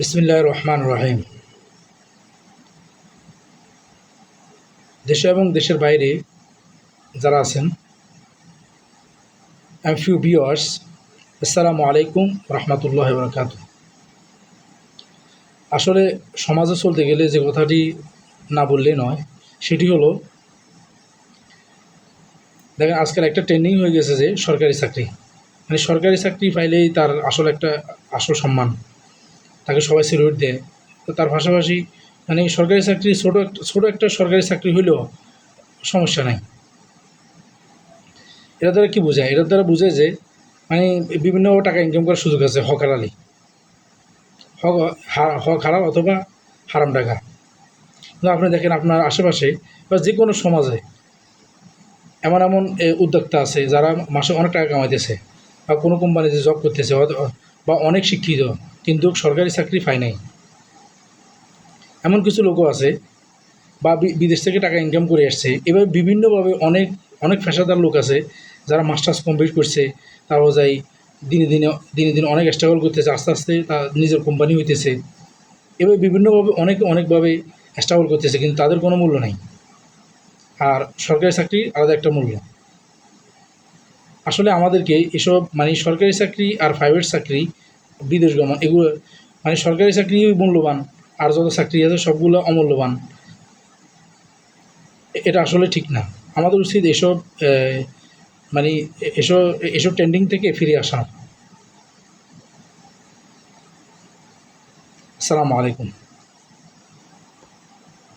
বিসমিল্লাহ রহমান রহিম। দেশে এবং দেশের বাইরে যারা আছেন এম ফিউ ভিওয়ার্স আসসালামু আলাইকুম রহমতুল্লাহ বরকাত আসলে সমাজে চলতে গেলে যে কথাটি না বললেই নয়, সেটি হলো, দেখেন আজকাল একটা ট্রেন্ডিং হয়ে গেছে যে সরকারি চাকরি। মানে সরকারি চাকরি পাইলেই তার আসল একটা আসল সম্মান। তাকে সবাই সেলুট দেয়। তো তার পাশাপাশি মানে সরকারি চাকরি ছোটো একটা ছোটো একটা সরকারি চাকরি হইলেও সমস্যা নাই। এরা দ্বারা কী বোঝায়? এটার দ্বারা বোঝায় যে মানে বিভিন্ন টাকা ইনকাম করার সুযোগ আছে, হক হালালি হক হক হারাম অথবা হারাম টাকা। কিন্তু আপনি দেখেন আপনার আশেপাশে বা যে কোনো সমাজে এমন এমন উদ্যোক্তা আছে যারা মাসে অনেক টাকা কামাইতেছে বা কোনো কোম্পানিতে জব করতেছে বা অনেক শিক্ষিত। কিন্তু সরকারি চাকরি পায় নাই। এমন কিছু লোকও আছে বা বিদেশ থেকে টাকা ইনকাম করে আসছে। এবার বিভিন্নভাবে অনেক অনেক পেশাদার লোক আছে যারা মাস্টার্স কমপ্লিট করছে। তারাও যাই দিনে দিনে দিনে দিনে অনেক স্ট্রাগল করতেছে, আস্তে আস্তে তার নিজের কোম্পানি হইতেছে। এবার বিভিন্নভাবে অনেক, অনেকভাবে স্ট্রাগল করতেছে, কিন্তু তাদের কোনো মূল্য নাই। আর সরকারি চাকরি আলাদা একটা মূল্য। আসলে আমাদেরকে এসব মানে সরকারি চাকরি আর প্রাইভেট চাকরি বিদেশ গমন, এগুলো মানে সরকারি চাকরি মূল্যবান আর যত চাকরি আছে সবগুলো অমূল্যবান। এটা আসলে ঠিক না। আমাদের উচিত এসব মানে এসব এসব ট্রেন্ডিং থেকে ফিরে আসা আসসালামু আলাইকুম।